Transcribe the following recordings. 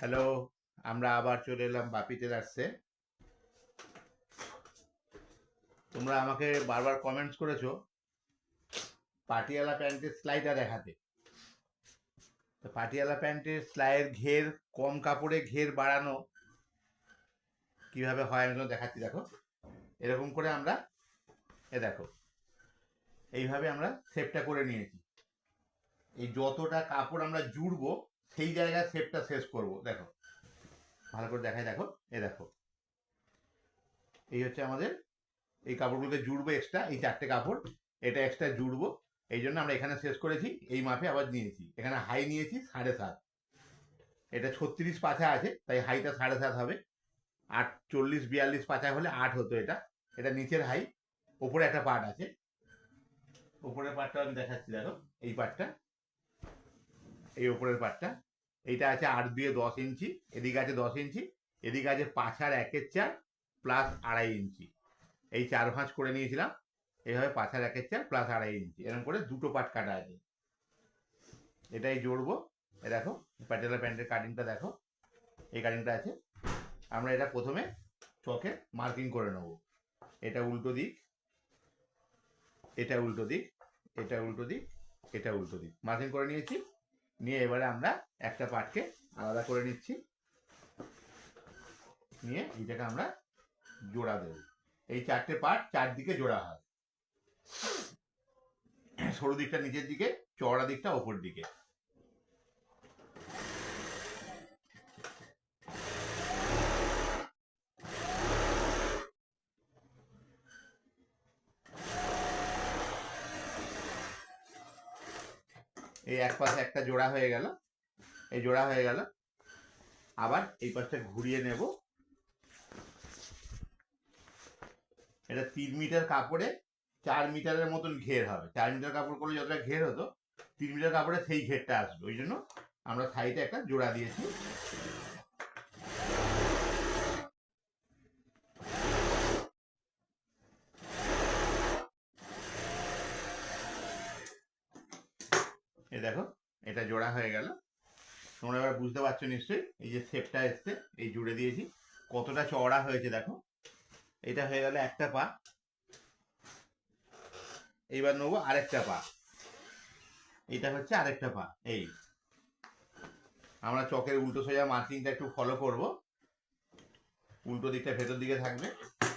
Hello, আমরা আবার চলে এলাম বাপিতে আসছে। তোমরা আমাকে বারবার কমেন্টস করেছ, পাটিয়ালা প্যান্টের সেলাইটা দেখাতে। তো পাটিয়ালা প্যান্টের সেলাইয়ের ঘের, কম কাপড়ে ঘের বাড়ানো কীভাবে হয় আমি তোমাকে দেখাচ্ছি, দেখো। এরকম করে আমরা, এ দেখো, এইভাবে আমরা শেপটা করে নিয়েছি। এই যতটা কাপড় আমরা জুড়বো সেই জায়গায় শেপটা শেষ করব। দেখো, ভালো করে দেখাই, দেখো এ দেখো। এই হচ্ছে আমাদের, এই কাপড়গুলোকে জুড়বো এক্সট্রা এই চারটে কাপড়, এটা এক্সট্রা জুড়বো। এই জন্য আমরা এখানে শেষ করেছি, এই মাপে আবার নিয়েছি। এখানে হাই নিয়েছি সাড়ে সাত। এটা ছত্রিশ পাছা আছে, তাই হাইটা সাড়ে সাত হবে। আট, চল্লিশ, বিয়াল্লিশ পাছা হলে আট হতো এটা। এটা নিচের হাই ওপরে একটা পার্ট আছে। ওপরের পার্টটা আমি দেখাচ্ছি, দেখো, এই পার্টটা এই ওপরের পার্টটা এইটা আছে আট দিয়ে দশ ইঞ্চি, এদিকে আছে দশ ইঞ্চি, এদিকে আছে পাঁচ আর একের চার প্লাস আড়াই ইঞ্চি। এই চার ভাঁজ করে নিয়েছিলাম এইভাবে আর একের চার প্লাস আড়াই ইঞ্চি। এরকম করে দুটো পাট কাটা আছে। এটাই জোড়বো। এ দেখো, প্যাটেলা প্যান্টের কাটিংটা দেখো। এই কাটিংটা আছে। আমরা এটা প্রথমে চকে মার্কিং করে নেব। এটা উল্টো দিক, এটা উল্টো দিক, এটা উল্টো দিক, এটা উল্টো দিক। মার্কিং করে নিয়েছি। নিয়ে এবারে আমরা একটা পার্টকে আলাদা করে নিচ্ছি। নিয়ে এইটাকে আমরা জোড়া দেব। এই চারটে পার্ট চারদিকে জোড়া হয়। সরু দিকটা নিচের দিকে, চওড়া দিকটা ওপর দিকে। এই এক পাশে একটা জোড়া হয়ে গেল। এই জোড়া হয়ে গেল। আবার এই পাশটা ঘুরিয়ে নেব। এটা তিন মিটার কাপড়ে চার মিটারের মতন ঘের হবে। চার মিটার কাপড় করলে যতটা ঘের হতো, তিন মিটার কাপড়ে সেই ঘেরটা আসবে। ওই জন্য আমরা সাইডে একটা জোড়া দিয়েছি এই দেখো এটা জোড়া হয়ে গেল। তোমরা এবার বুঝতে পারছ নিশ্চয়ই, এই যে শেপটা এসছে, এই জুড়ে দিয়েছি। কতটা চওড়া হয়েছে দেখো। এটা হয়ে গেল একটা পা। এইবার নেব আরেকটা পা। এটা হচ্ছে আরেকটা পা, এই। আমরা চকের উল্টো সোজা মার্কিংটা একটু ফলো করব। উল্টো দিকটা ভেতর দিকে থাকবে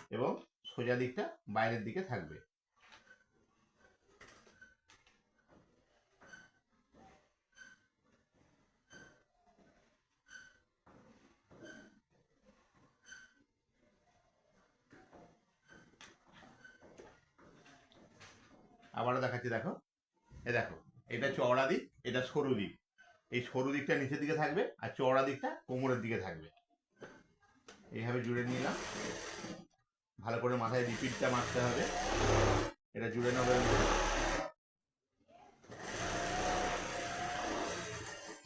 এবং সোজা দিকটা বাইরের দিকে থাকবে। আবারও দেখাচ্ছি, দেখো। এ দেখো, এটা চওড়া দিক, এটা সরু দিক। এই সরু দিকটা নিচের দিকে থাকবে আর চওড়া দিকটা কোমরের দিকে থাকবে। এইভাবে জুড়ে নিলাম। ভালো করে মাথায় রিপিটটা মারতে হবে। এটা জুড়ে নেবে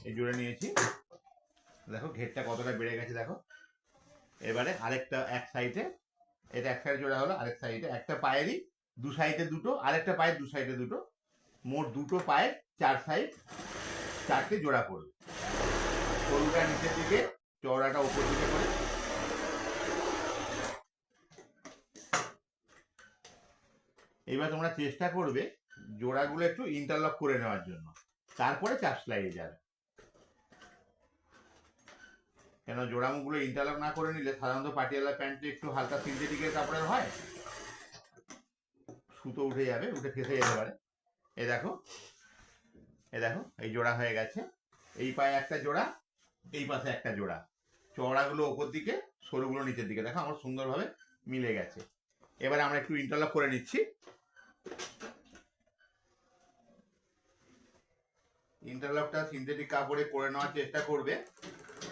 এই জুড়ে নিয়েছি। দেখো, ঘেরটা কতটা বেড়ে গেছে, দেখো। এবারে আরেকটা এক সাইডে এটা এক সাইডে জোড়া হলো, আরেক সাইডে একটা পায়েরই দু সাইডে দুটো, আরেকটা পায়ের দু সাইডে দুটো, মোট দুটো পায়ের চার সাইড চারটে জোড়া পড়বে। সরুটা নিচের দিকে, চওড়াটা উপর দিকে করে এবার তোমরা চেষ্টা করবে জোড়াগুলো একটু ইন্টারলক করে নেওয়ার জন্য। তারপরে চার স্লাইডে যাবে। কেন? জোড়ামুখগুলো ইন্টারলক না করে নিলে সাধারণত পাটিয়ালা প্যান্টে একটু হালকা সিনথেটিকের কাপড়ের হয়। সুতো উঠে যাবে, উঠে ফেসে যেতে পারে। এ দেখো এ দেখো, এই জোড়া হয়ে গেছে। এই পায়ে একটা জোড়া, এই পাশে একটা জোড়া। চওড়াগুলো ওপর দিকে, সরুগুলো নিচের দিকে। দেখো আমার সুন্দরভাবে মিলে গেছে। এবারে আমরা একটু ইন্টারলক করে নিচ্ছি। ইন্টারলকটা সিনথেটিক কাপড়ে করে নেওয়ার চেষ্টা করবে।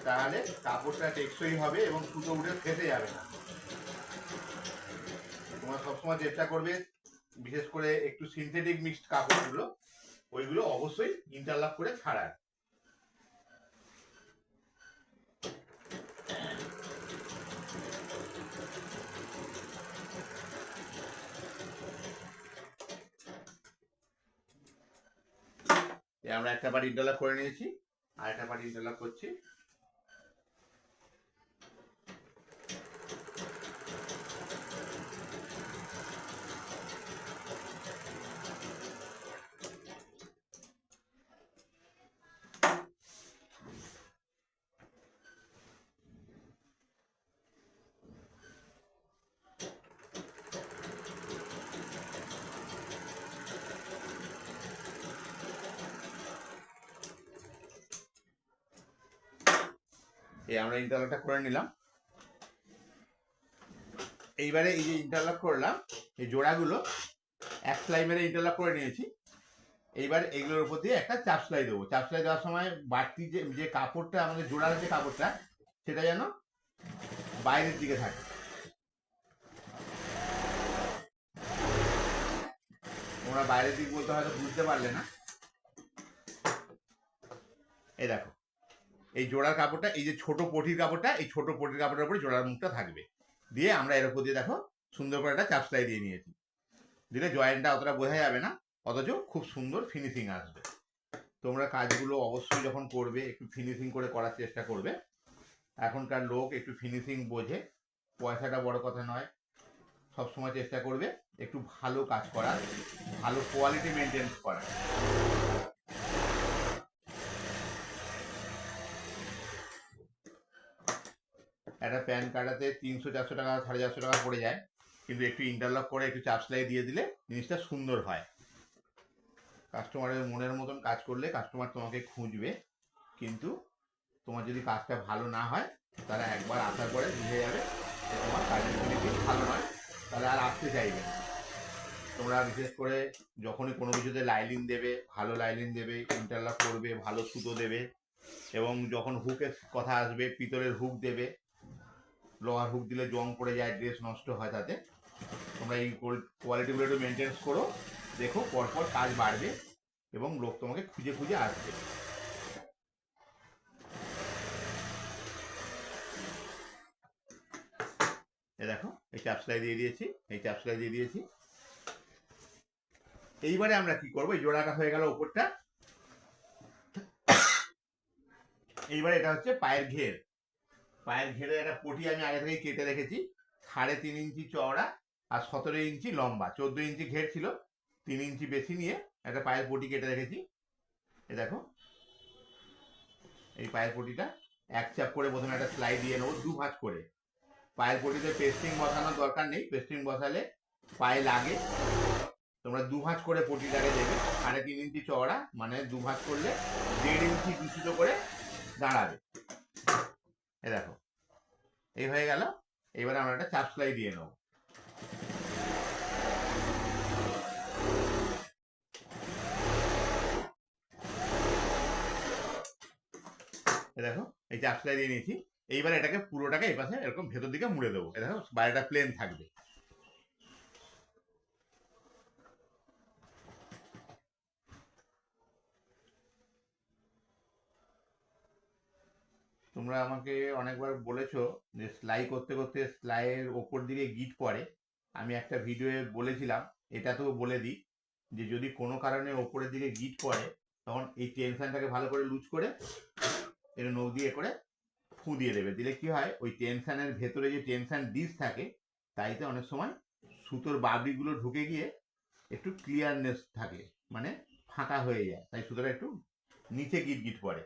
তাহলে কাপড়টা টেকসই হবে এবং সুতো উঠে ফেসে যাবে না। তোমরা সবসময় চেষ্টা করবে বিশেষ করে একটু সিনথেটিক মিক্সড কাপড়গুলো, ওইগুলো অবশ্যই ইন্টারলক করে ছাড়ার আমরা একটা পার্ট ইন্টারলক করে নিয়েছি, আর একটা পার্ট ইন্টারলক করছি। এই আমরা ইন্টারলকটা করে নিলাম। এইবারে এই যে ইন্টারলক করলাম, এই জোড়াগুলো, এক সেলাই মেরে ইন্টারলক করে নিয়েছি। এইবার এগুলোর উপর দিয়ে একটা চাপ সেলাই দেবো। চাপ সেলাই দেওয়ার সময় বাড়তি যে যে কাপড়টা, আমাদের জোড়ার যে কাপড়টা, সেটা যেন বাইরের দিকে থাকে। তোমরা বাইরের দিক বলতে হয়তো বুঝতে পারলে না। এই দেখো। এই জোড়ার কাপড়টা, এই যে ছোট পটির কাপড়টা, এই ছোট পটির কাপড়ের উপরে জোড়ার মুখটা থাকবে। দিয়ে আমরা এর উপর দিয়ে দেখো, সুন্দর করে একটা চাপ সেলাই দিয়ে নিয়েছি। দিলে জয়েন্টটা অতটা বোঝা যাবে না, অথচ খুব সুন্দর ফিনিশিং আসবে। তোমরা কাজগুলো অবশ্যই যখন করবে, একটু ফিনিশিং করে করার চেষ্টা করবে। এখনকার লোক একটু ফিনিশিং বোঝে, পয়সাটা বড় কথা নয়। সবসময় চেষ্টা করবে একটু ভালো কাজ করার, ভালো কোয়ালিটি মেনটেন করার। একটা প্যান কাটাতে তিনশো, চারশো টাকা, সাড়ে চারশো টাকা পড়ে যায়। কিন্তু একটু ইন্টারলক করে, একটু চাপ সেলাই দিয়ে দিলে জিনিসটা সুন্দর হয়। কাস্টমারের মনের মতন কাজ করলে কাস্টমার তোমাকে খুঁজবে। কিন্তু তোমার যদি কাজটা ভালো না হয় তারা একবার আসার পরে বুঝে যাবে তোমার কাজের কোয়ালিটি ভালো নয়, তাহলে আর আসতে চাইবে না। তোমরা বিশেষ করে যখনই কোনো কিছুতে লাইলিন দেবে, ভালো লাইলিন দেবে ইন্টারলক করবে, ভালো সুতো দেবে, এবং যখন হুকের কথা আসবে, পিতলের হুক দেবে লোহার হুক দিলে জং পড়ে যায় ড্রেস নষ্ট হয় তাতে। তোমরা এই কোয়ালিটিগুলো একটু মেনটেন্স করো, দেখো পরপর কাজ বাড়বে এবং লোক তোমাকে খুঁজে খুঁজে আসবে। এ দেখো, এই চাপ সেলাই দিয়ে দিয়েছি, এই চাপ সেলাই দিয়ে দিয়েছি। এইবারে আমরা কি করব? এই জোড়াটা হয়ে গেল ওপরটা এইবারে এটা হচ্ছে পায়ের ঘের। পায়ের ঘেরে একটা পটি আমি আগে থেকেই কেটে রেখেছি। সাড়ে তিন ইঞ্চি চওড়া আর সতেরো ইঞ্চি লম্বা। চোদ্দ ইঞ্চি ঘের ছিল। তিন ইঞ্চি বেশি নিয়ে একটা পায়ের পটি কেটে রেখেছি। এ দেখো। এই পায়ের পটিটা এক চাপ করে প্রথমে একটা সেলাই দিয়ে নেব, দু ভাঁজ করে। পায়ের পটিতে পেস্টিং বসানোর দরকার নেই। পেস্টিং বসালে পায়ে লাগে। তোমরা দু ভাঁজ করে পটিটাকে দেবে সাড়ে তিন ইঞ্চি চওড়া মানে দু ভাঁজ করলে দেড় ইঞ্চি দূষিত করে দাঁড়াবে। এ দেখো। এই হয়ে গেল। এবারে আমরা একটা চাপ সেলাই দিয়ে নেব। দেখো, এই চাপ সেলাই দিয়ে নিয়েছি। এইবার এটাকে পুরোটাকে এই পাশে এরকম ভেতর দিকে মুড়ে দেবো। দেখো, বাইরেটা প্লেন থাকবে। তোমরা আমাকে অনেকবার বলেছ যে সেলাই করতে করতে সেলাইয়ের ওপর দিকে গিট পড়ে। আমি একটা ভিডিওয়ে বলেছিলাম এটা তো বলে দিই যে যদি কোনো কারণে ওপরের দিকে গিট পড়ে, তখন এই টেনশনটাকে ভালো করে লুজ করে এটা নখ দিয়ে করে ফু দিয়ে দেবে। দিলে কি হয়, ওই টেনশনের ভেতরে যে টেনশন ডিস থাকে, তাইতে অনেক সময় সুতোর বাবরিগুলো ঢুকে গিয়ে একটু ক্লিয়ারনেস থাকে মানে ফাঁকা হয়ে যায়। তাই সুতোটা একটু নিচে গিট গিট পড়ে।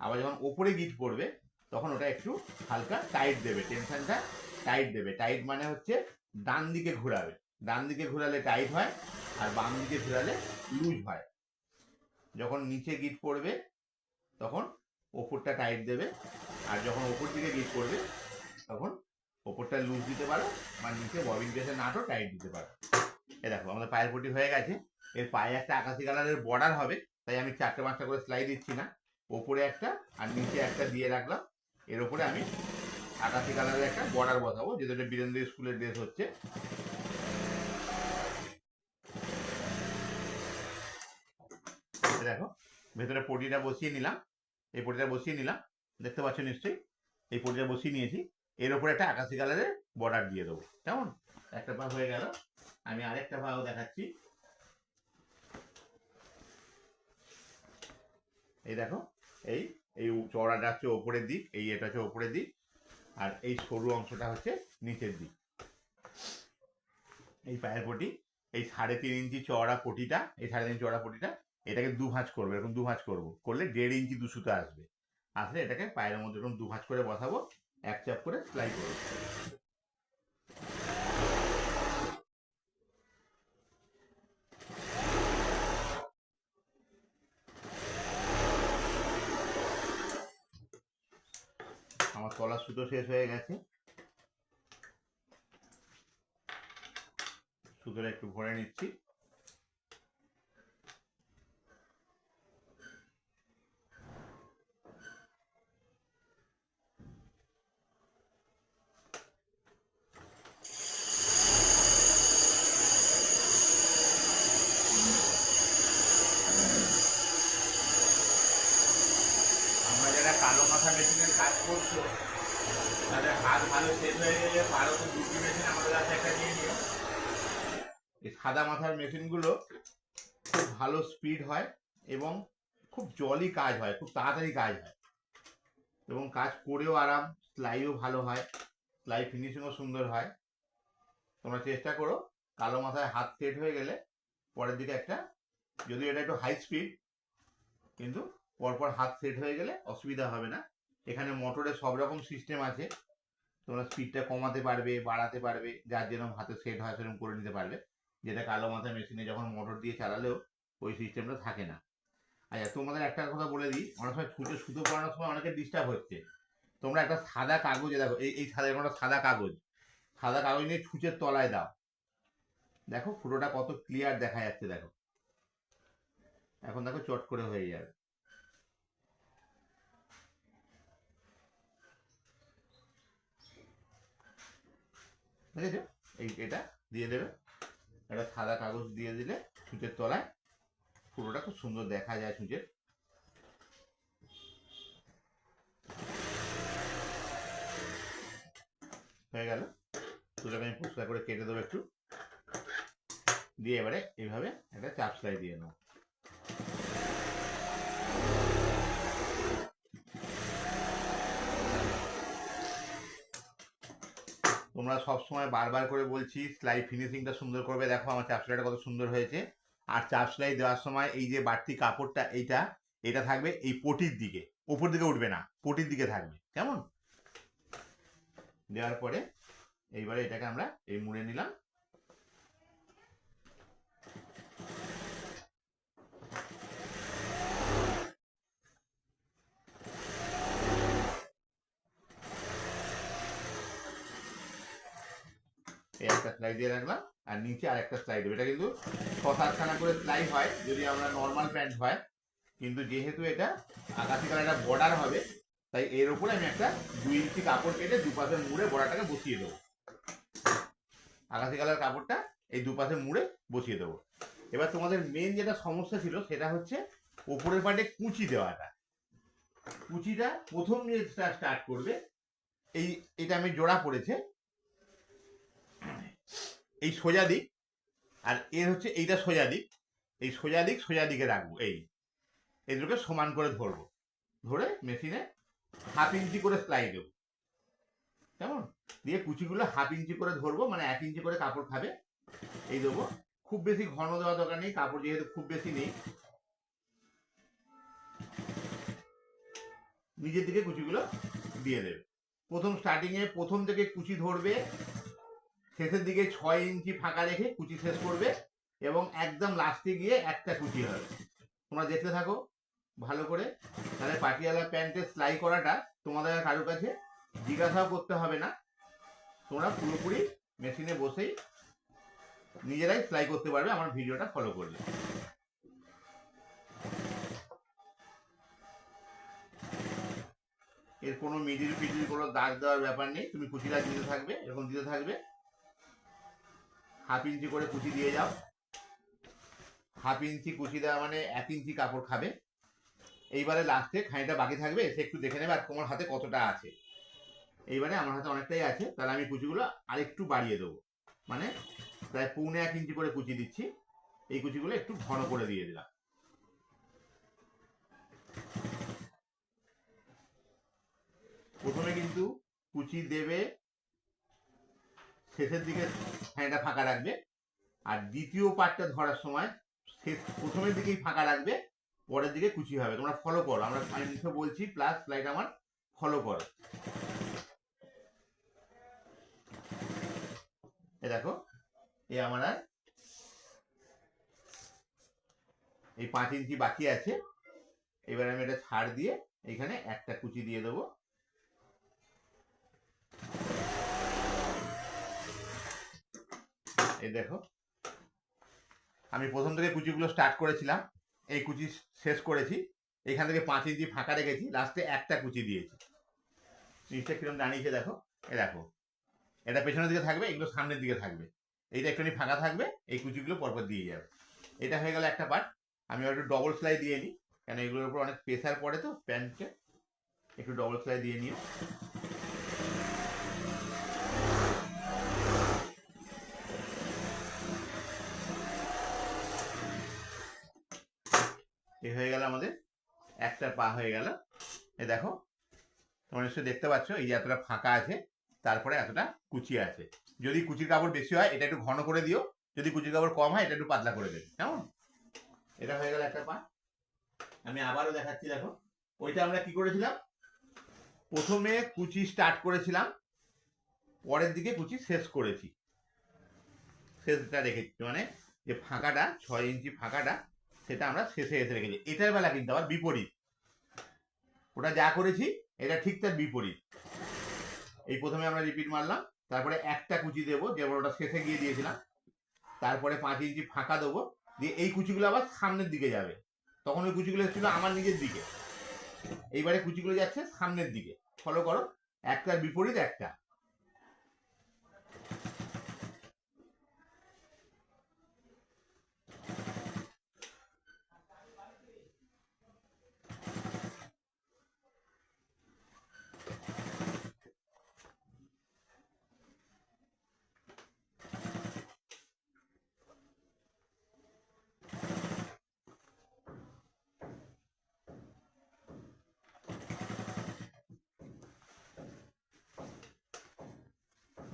আবার যখন ওপরে গিট পড়বে, তখন ওটা একটু হালকা টাইট দেবে টেনশনটা টাইট দেবে। টাইট মানে হচ্ছে ডান দিকে ঘোরাবে। ডান দিকে ঘোরালে টাইট হয় আর বাম দিকে ঘোরালে লুজ হয়। যখন নিচে গিট পড়বে, তখন ওপরটা টাইট দেবে। আর যখন ওপর দিকে গিট পড়বে, তখন ওপরটা লুজ দিতে পারো বা নিচে ববিন পেসে নাটও টাইট দিতে পারো। এ দেখো, আমাদের পায়ের পটি হয়ে গেছে। এর পায়ে একটা আকাশি কালারের বর্ডার হবে, তাই আমি চারটে পাঁচটা করে সেলাই দিচ্ছি না। ওপরে একটা আর নিচে একটা দিয়ে রাখলাম। এর উপরে আমি আকাশি কালারের একটা বর্ডার বসাবো এটা বীরেন্দ্র স্কুলের ড্রেস হচ্ছে। দেখো, ভেতরে পটিটা বসিয়ে নিলাম। এই পটিটা বসিয়ে নিলাম। দেখতে পাচ্ছ নিশ্চয়ই? এই পটিটা বসিয়ে নিয়েছি। এর উপরে একটা আকাশি কালারের বর্ডার দিয়ে দেবো। কেমন? একটা পা হয়ে গেল। আমি আরেকটা পাও দেখাচ্ছি। এই দেখো এই এই চওড়াটা হচ্ছে ওপরের দিক, এই এটা হচ্ছে ওপরের দিক, আর এই সরু অংশটা হচ্ছে নিচের দিক। এই পায়ের পটি, এই সাড়ে তিন ইঞ্চি চওড়া পটিটা, এই সাড়ে তিন চওড়া পটিটা, এটাকে দু ভাঁজ করব, এরকম দু ভাঁজ করব, করলে দেড় ইঞ্চি দুশোতে আসবে। আসলে এটাকে পায়ের মধ্যে এরকম দু ভাঁজ করে বসাবো, এক চাপ করে সেলাই করব। তলার সুতো শেষ হয়ে গেছে। সুতোটা একটু ভরে নিচ্ছি আমরা যারা কালো মাথা মেশিনের কাজ করছ। তাদের হাত ভালো শেষ হয়ে গেলে পারো তো দুটি মেশিন আমাদের কাছে একটা নিয়ে নিও। এই সাদা মাথার মেশিনগুলো খুব ভালো স্পিড হয় এবং খুব জলই কাজ হয়, খুব তাড়াতাড়ি কাজ হয়। এবং কাজ করেও আরাম স্লাইও ভালো হয় স্লাই ফিনিশিংও সুন্দর হয়। তোমরা চেষ্টা করো কালো মাথায় হাত সেট হয়ে গেলে পরের দিকে একটা যদি এটা একটু হাই স্পিড কিন্তু পরপর হাত সেট হয়ে গেলে অসুবিধা হবে না। এখানে মোটরের সব রকম সিস্টেম আছে। তোমরা স্পিডটা কমাতে পারবে, বাড়াতে পারবে, যার যেরকম হাতে সেট হয় সেরকম করে নিতে পারবে। যেটা কালো মাথা মেশিনে যখন মোটর দিয়ে চালালেও ওই সিস্টেমটা থাকে না। আচ্ছা তোমাদের একটা কথা বলে দিই। অনেক সময় ছুটে সুতো পড়ানোর সময় অনেকে ডিস্টার্ব হচ্ছে। তোমরা একটা সাদা কাগজে দেখো, এই এই সাদা একটা সাদা কাগজ। সাদা কাগজ নিয়ে ছুঁচের তলায় দাও। দেখো ফুটোটা কত ক্লিয়ার দেখা যাচ্ছে, দেখো। এখন দেখো চট করে হয়ে যাবে। বুঝেছ এই এটা দিয়ে দেবে। একটা সাদা কাগজ দিয়ে দিলে সূচের তলায় পুরোটা খুব সুন্দর দেখা যায় সূচের। হয়ে গেল। সুতোটাকে আমি পরিষ্কার করে কেটে দেবো একটু। দিয়ে এবারে এইভাবে একটা চাপ সেলাই দিয়ে নেব। তোমরা সব সময় বারবার করে বলছি সেলাই ফিনিশিংটা সুন্দর করবে। দেখো আমার চাপ সেলাইটা কত সুন্দর হয়েছে। আর চাপ সেলাই দেওয়ার সময় এই যে বাড়তি কাপড়টা, এইটা, এটা থাকবে এই পটির দিকে। ওপর দিকে উঠবে না, পটির দিকে থাকবে। কেমন? দেওয়ার পরে এইবারে এটাকে আমরা এই মুড়ে নিলাম। এই একটা স্লাই দিয়ে রাখলাম। আর নিচে আর একটা স্লাই দেবো। এটা কিন্তু ছ করে স্লাই হয়, যদি আমরা নর্মাল প্যান্ট হয়। কিন্তু যেহেতু এটা আকাশি কালার একটা বর্ডার হবে, তাই এর উপরে আমি একটা দুই ইঞ্চি কাপড় কেটে দুপাশে মুড়ে বর্ডারটাকে বসিয়ে দেবো। আকাশি কালার কাপড়টা এই দুপাশে মুড়ে বসিয়ে দেবো। এবার তোমাদের মেন যেটা সমস্যা ছিল, সেটা হচ্ছে ওপরের পাটে কুচি দেওয়াটা। কুচিটা প্রথম যে স্টার্ট করবে, এই, এটা আমি জোড়া পড়েছে এই সোজা দিক, আর এর হচ্ছে এইটা সোজা দিক। এই সোজা দিক, সোজা দিকে রাখব, এই। এই দুটোকে সমান করে ধরবো। ধরে মেশিনে হাফ ইঞ্চি করে সেলাই দেবো। কেমন? দিয়ে কুচিগুলো হাফ ইঞ্চি করে ধরবো মানে এক ইঞ্চি করে কাপড় খাবে। এই দেবো। খুব বেশি ঘন দেওয়া দরকার নেই, কাপড় যেহেতু খুব বেশি নেই। নিজের দিকে কুচিগুলো দিয়ে দেবে। প্রথম স্টার্টিংয়ে প্রথম থেকে কুচি ধরবে শেষের দিকে ছয় ইঞ্চি ফাঁকা রেখে কুচি শেষ করবে এবং একদম লাস্টে গিয়ে একটা কুচি হবে। তোমরা দেখতে থাকো, ভালো করে। তাহলে পাটিয়ালা প্যান্টের সেলাই করাটা তোমাদের কারোর কাছে জিজ্ঞাসাও করতে হবে না। তোমরা পুরোপুরি মেশিনে বসেই নিজেরাই সেলাই করতে পারবে আমার ভিডিওটা ফলো করলে। এর কোনো মিডিল ফিডিল কোনো দাগ দেওয়ার ব্যাপার নেই। তুমি কুচিটা দিতে থাকবে, এরকম দিতে থাকবে। হাফ ইঞ্চি করে কুচি দিয়ে যাও হাফ ইঞ্চি কুচি দেওয়া মানে এক ইঞ্চি কাপড় খাবে। এইবারে লাস্টে খানিটা বাকি থাকবে এসে একটু দেখে নেবে আর তোমার হাতে কতটা আছে। এইবারে আমার হাতে অনেকটাই আছে, তাহলে আমি কুচিগুলো আরেকটু বাড়িয়ে দেবো। মানে প্রায় পৌনে এক ইঞ্চি করে কুচি দিচ্ছি। এই কুচিগুলো একটু ঘন করে দিয়ে দিলাম। প্রথমে কিন্তু কুচি দেবে শেষের দিকে খানিটা ফাঁকা রাখবে। আর দ্বিতীয় পার্টটা ধরার সময় শেষ, প্রথমের দিকেই ফাঁকা রাখবে, পরের দিকে কুচি হবে। তোমরা ফলো করো। আমরা আমি মুখে বলছি প্লাস স্লাইড আমার ফলো করো। এ দেখো এ আমার আর এই পাঁচ ইঞ্চি বাকি আছে। এবার আমি এটা ছাড় দিয়ে এখানে একটা কুচি দিয়ে দেবো। এই দেখো। আমি প্রথম থেকে কুচিগুলো স্টার্ট করেছিলাম, এই কুচি শেষ করেছি। এখান থেকে পাঁচ ইঞ্চি ফাঁকা রেখেছি লাস্টে একটা কুচি দিয়েছি। নিচটা কিরম দাঁড়িয়েছে দেখো, এ দেখো। এটা পেছনের দিকে থাকবে, এগুলো সামনের দিকে থাকবে। এইটা একটুখানি ফাঁকা থাকবে, এই কুচিগুলো পরপর দিয়ে যাবে। এটা হয়ে গেল একটা পার্ট আমি একটু ডবল সেলাই দিয়ে নিই, কেন এগুলোর উপর অনেক প্রেশার পড়ে তো প্যান্টে একটু ডবল সেলাই দিয়ে নিও। এই হয়ে গেল আমাদের, একটা পা হয়ে গেল। এ দেখো, তোমরা নিশ্চয়ই দেখতে পাচ্ছ, এই যে এতটা ফাঁকা আছে, তারপরে এতটা কুচি আছে। যদি কুচির কাপড় বেশি হয়, এটা একটু ঘন করে দিও, যদি কুচির কাপড় কম হয়, এটা একটু পাতলা করে দেবে, কেমন? এটা হয়ে গেল একটা পা। আমি আবারও দেখাচ্ছি, দেখো, ওইটা আমরা কি করেছিলাম? প্রথমে কুচি স্টার্ট করেছিলাম, পরের দিকে কুচি শেষ করেছি। শেষটা রেখেছি মানে যে ফাঁকাটা, ছয় ইঞ্চি ফাঁকাটা সেটা আমরা শেষে এসে রেখেছি এটার বেলা কিন্তু আবার বিপরীত। ওটা যা করেছি, এটা ঠিক তার বিপরীত। এই প্রথমে আমরা রিপিট মারলাম, তারপরে একটা কুচি দেবো, যেমন ওটা শেষে গিয়ে দিয়েছিলাম। তারপরে পাঁচ ইঞ্চি ফাঁকা দেবো, দিয়ে এই কুচিগুলো আবার সামনের দিকে যাবে। তখন ওই কুচিগুলো ছিল আমার নিজের দিকে। এইবারে কুচিগুলো যাচ্ছে সামনের দিকে। ফলো করো, একটার বিপরীত একটা।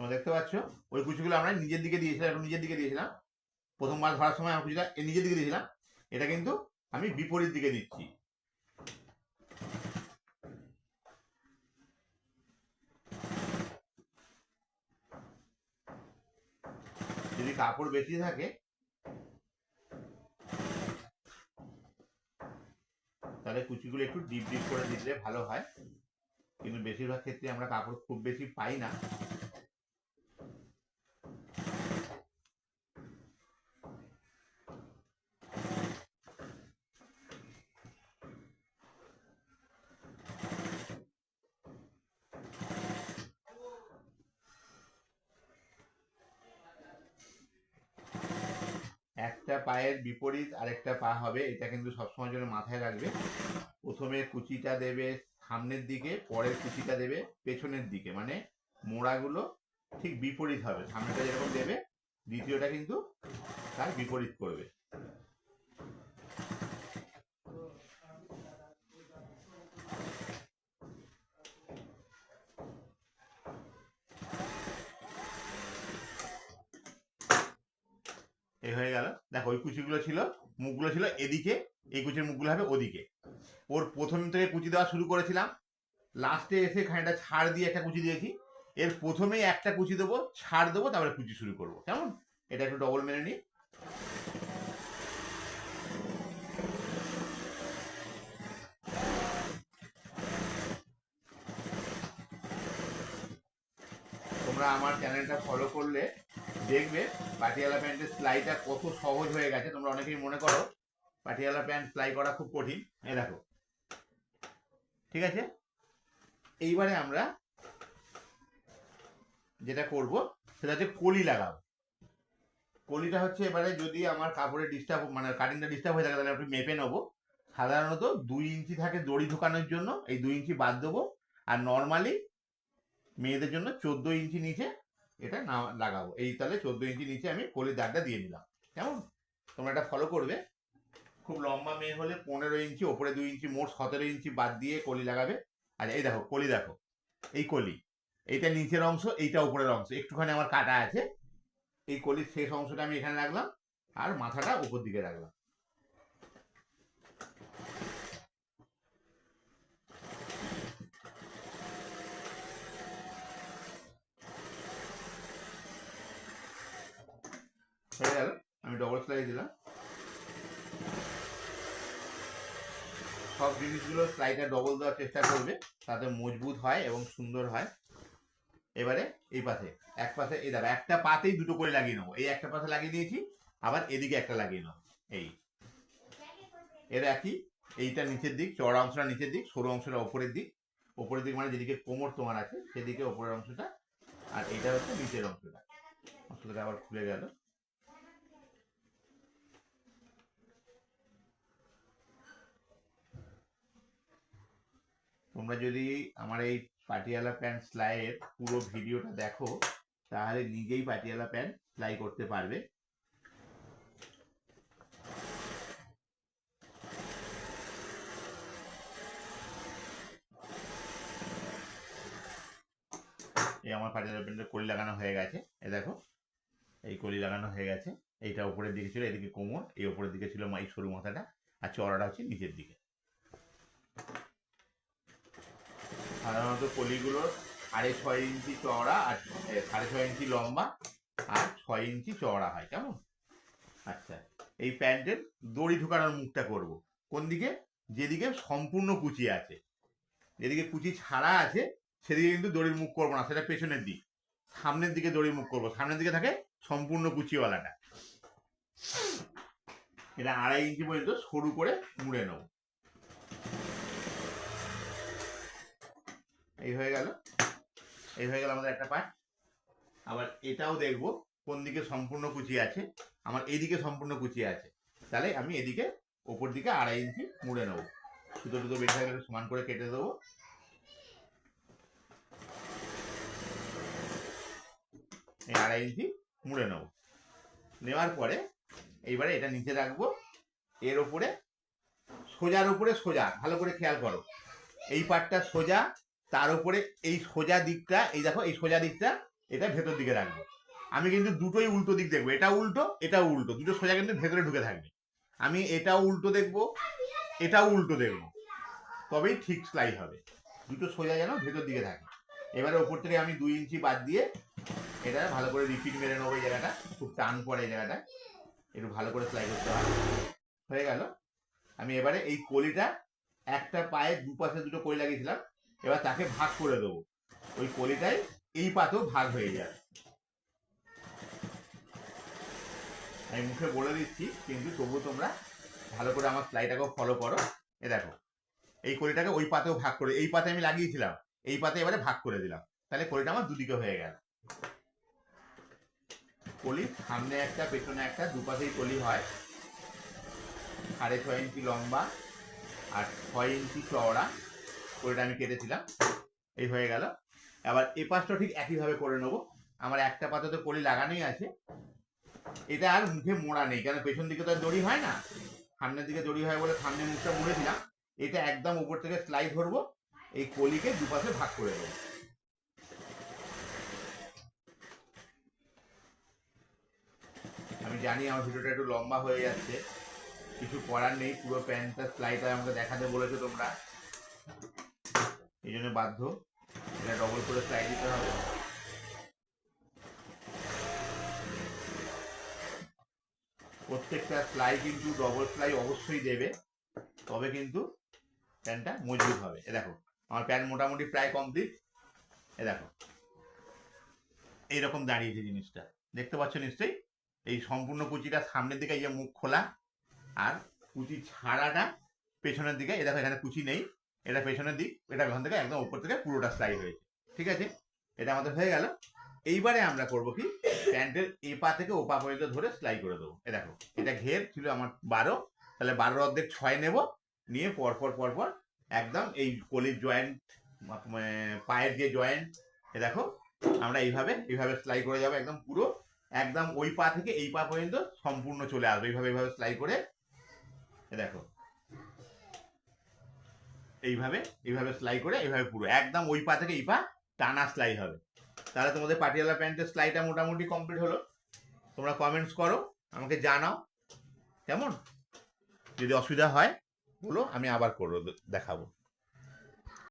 তোমরা দেখতে পাচ্ছ? ওই কুচিগুলো আমরা নিজের দিকে দিয়েছিলাম একটু নিজের দিকে দিয়েছিলাম। প্রথমবার ধরার সময় আমার কুচিটা নিজের দিকে দিয়েছিলাম। এটা কিন্তু আমি বিপরীত দিকে দিচ্ছি যদি কাপড় বেশি থাকে, তাহলে কুচিগুলো একটু ডিপ ডিপ করে দিলে ভালো হয়। কিন্তু বেশিরভাগ ক্ষেত্রে আমরা কাপড় খুব বেশি পাই না। একটা পায়ের বিপরীত আরেকটা পা হবে, এটা কিন্তু সবসময় জন্য মাথায় রাখবে। প্রথমে কুচিটা দেবে সামনের দিকে, পরের কুচিটা দেবে পেছনের দিকে মানে মোড়াগুলো ঠিক বিপরীত হবে। সামনেটা যেরকম দেবে, দ্বিতীয়টা কিন্তু তার বিপরীত করবে এই হয়ে গেল দেখো ওই কুচিগুলো ছিল, মুখগুলো ছিল এদিকে, এই কুচির মুখগুলো হবে ওদিকে। ওর প্রথম থেকে কুচি দেওয়া শুরু করেছিলাম। লাস্টে এসে খানিকটা ছাড় দিয়ে একটা কুচি দিয়েছি। এর প্রথমেই একটা কুচি দেবো, ছাড় দেবো, তারপরে কুচি শুরু করব। কেমন? এটা একটু ডবল মেনে নিই। তোমরা আমার চ্যানেলটা ফলো করলে দেখবে পাটিয়ালা প্যান্টের সেলাইটা কত সহজ হয়ে গেছে, তোমরা অনেকেই মনে করো। পাটিয়ালা প্যান্ট সেলাই করা খুব কঠিন। এই দেখো। ঠিক আছে? এইবারে আমরা যেটা করব, সেটা হচ্ছে কলি লাগাবো। কলিটা হচ্ছে এবারে যদি আমার কাপড়ে ডিস্টার্ব মানে কাটিংটা ডিস্টার্ব হয়ে থাকে, তাহলে একটু মেপে নেব। সাধারণত দুই ইঞ্চি থাকে দড়ি ঢোকানোর জন্য, এই দুই ইঞ্চি বাদ দেবো। আর নর্মালি মেয়েদের জন্য চোদ্দ ইঞ্চি নিচে এটা না লাগাবো। এই তাহলে চোদ্দ ইঞ্চি নিচে আমি কলির দাগটা দিয়ে দিলাম কেমন? তোমরা এটা ফলো করবে। খুব লম্বা মেয়ে হলে পনেরো ইঞ্চি, ওপরে দুই ইঞ্চি, মোট সতেরো ইঞ্চি বাদ দিয়ে কলি লাগাবে। আর এই দেখো, কলি দেখো, এই কলি। এইটা নিচের অংশ, এইটা উপরের অংশ। একটুখানি আমার কাটা আছে। এই কলির শেষ অংশটা আমি এখানে রাখলাম। আর মাথাটা উপর দিকে রাখলাম। হয়ে গেল। আমি ডবল সেলাই দিলাম। সব জিনিসগুলো সেলাইটা ডবল দেওয়ার চেষ্টা করবে। তাতে মজবুত হয় এবং সুন্দর হয়। এবারে এই পাশে, এক পাশে, এই দেখো, একটা পাতেই দুটো করে লাগিয়ে নেব। এই একটা পাশে লাগিয়ে দিয়েছি, আবার এদিকে একটা লাগিয়ে নেব। এই। এর একই, এইটা নিচের দিক চড়া অংশটা নিচের দিক, সরু অংশটা ওপরের দিক। ওপরের দিক মানে যেদিকে কোমর তোমার আছে, সেদিকে ওপরের অংশটা, আর এটা হচ্ছে নিচের অংশটা। অংশটা আবার খুলে গেল। তোমরা যদি আমার এই পাটিয়ালা প্যান্ট সেলাইয়ের পুরো ভিডিওটা দেখো, তাহলে নিজেই পাটিয়ালা প্যান্ট সেলাই করতে পারবে। এই আমার পাটিয়ালা প্যান্টের কলি লাগানো হয়ে গেছে। এ দেখো, এই কলি লাগানো হয়ে গেছে। এইটা উপরের দিকে ছিল, এদিকে কোমর, এই উপরের দিকে ছিল এই সরু মাথাটা, আর চড়াটা হচ্ছে নিচের দিকে। সাধারণত কলিগুলোর সাড়ে ছয় ইঞ্চি চওড়া আর সাড়ে ছয় ইঞ্চি লম্বা আর ছয় ইঞ্চি চওড়া হয়, কেমন? আচ্ছা এই প্যান্টের দড়ি ঢোকানোর মুখটা করব। কোন দিকে? যেদিকে সম্পূর্ণ কুচি আছে। যেদিকে কুচি ছাড়া আছে, সেদিকে কিন্তু দড়ির মুখ করব না, সেটা পেছনের দিক। সামনের দিকে দড়ির মুখ করব। সামনের দিকে থাকে সম্পূর্ণ কুচিওয়ালাটা। এটা আড়াই ইঞ্চি পর্যন্ত সরু করে মুড়ে নেব। এই হয়ে গেল। এই হয়ে গেল আমাদের একটা পার্ট আবার এটাও দেখব কোন দিকে সম্পূর্ণ কুচি আছে। আমার এইদিকে সম্পূর্ণ কুচি আছে। তাহলে আমি এদিকে ওপর দিকে আড়াই ইঞ্চি মুড়ে নেব। সুতো টুতো বেশি সমান করে কেটে দেবো। এই আড়াই ইঞ্চি মুড়ে নেব। নেওয়ার পরে এইবারে এটা নিচে রাখব। এর ওপরে সোজার উপরে সোজা। ভালো করে খেয়াল করো। এই পাটটা সোজা তার উপরে এই সোজা দিকটা, এই দেখো, এই সোজা দিকটা, এটা ভেতর দিকে রাখব। আমি কিন্তু দুটোই উল্টো দিক দেখব, এটা উল্টো এটা উল্টো, দুটো সোজা কিন্তু ভেতরে ঢুকে থাকবে। আমি এটাও উল্টো দেখব এটাও উল্টো দেখব, তবেই ঠিক সেলাই হবে। দুটো সোজা যেন ভেতর দিকে থাকে। এবারে ওপর থেকে আমি দুই ইঞ্চি বাদ দিয়ে এটা ভালো করে রিপিট মেরে নেব এই জায়গাটা, খুব টান পড়ে এই জায়গাটা। একটু ভালো করে সেলাই করতে হবে। হয়ে গেল। আমি এবারে এই কলিটা একটা পায়ে দুপাশে দুটো কলি লাগিয়েছিলাম এবার তাকে ভাগ করে দেবো। ওই কলিটাই এই পাতেও ভাগ হয়ে যাবে আমি মুখে বলে দিচ্ছি, কিন্তু তবু তোমরা ভালো করে আমার স্লাইডটাকেও ফলো করো। এ দেখো, এই কলিটাকে ওই পাতেও ভাগ করে, এই পাতে আমি লাগিয়েছিলাম, এই পাতে এবারে ভাগ করে দিলাম। তাহলে কলিটা আমার দুদিকে হয়ে গেল। কলি সামনে একটা, পেছনে একটা, দুপাশেই কলি হয়। সাড়ে ছয় ইঞ্চি লম্বা আর ছয় ইঞ্চি চওড়া। কলিটা আমি কেটেছিলাম। এই হয়ে গেল। আবার এ পাশটা ঠিক একইভাবে করে নেব। আমার একটা পাতে তো কলি লাগানোই আছে। এটা আর মুখে মোড়া নেই, কেন পেছন দিকে তো আর দড়ি হয় না? সামনের দিকে দড়ি হয় বলে সামনে মুখটা মুড়েছিলাম এটা একদম উপর থেকে স্লাইড ধরবো। এই কলিকে দুপাশে ভাগ করে দেবো। আমি জানি আমার ভিডিওটা একটু লম্বা হয়ে যাচ্ছে। কিছু করার নেই, পুরো প্যান্টটা স্লাইডটা আমাকে দেখাতে বলেছ তোমরা। এই জন্য বাধ্য। এটা ডবল করে স্লাইড দিতে হবে। প্রত্যেকটা সেলাই কিন্তু ডবল সেলাই অবশ্যই দেবে। তবে কিন্তু প্যান্টটা মজবুত হবে। এ দেখো, আমার প্যান্ট মোটামুটি প্রায় কমপ্লিট এ দেখো, এইরকম দাঁড়িয়েছে জিনিসটা। দেখতে পাচ্ছ নিশ্চয়ই? এই সম্পূর্ণ কুচিটা সামনের দিকে এই যে মুখ খোলা, আর কুচি ছাড়াটা পেছনের দিকে। এ দেখো, এখানে কুচি নেই। এটা পেছনের দিক, এটা ওখান থেকে একদম উপর থেকে পুরোটা স্লাইড হয়েছে। ঠিক আছে? এটা আমাদের হয়ে গেল। এইবারে আমরা করব কি? প্যান্টের এ পা থেকে ও পা পর্যন্ত ধরে সেলাই করে দেবো। এ দেখো, এটা ঘের ছিল আমার বারো। তাহলে বারোর অর্ধেক ছয় নেব। নিয়ে পরপর পরপর একদম এই কলির জয়েন্ট পায়ের যে জয়েন্ট এ দেখো, আমরা এইভাবে এইভাবে সেলাই করে যাব একদম পুরো। একদম ওই পা থেকে এই পা পর্যন্ত সম্পূর্ণ চলে আসবে। এইভাবে এইভাবে সেলাই করে, এ দেখো। এইভাবে এইভাবে সেলাই করে, এইভাবে পুরো, একদম ওই পা থেকে এই পা টানা সেলাই হবে। তাহলে তোমাদের পাটিয়ালা প্যান্টের সেলাইটা মোটামুটি কমপ্লিট হলো। তোমরা কমেন্টস করো, আমাকে জানাও, কেমন? যদি অসুবিধা হয়, বলো, আমি আবার করব, দেখাবো।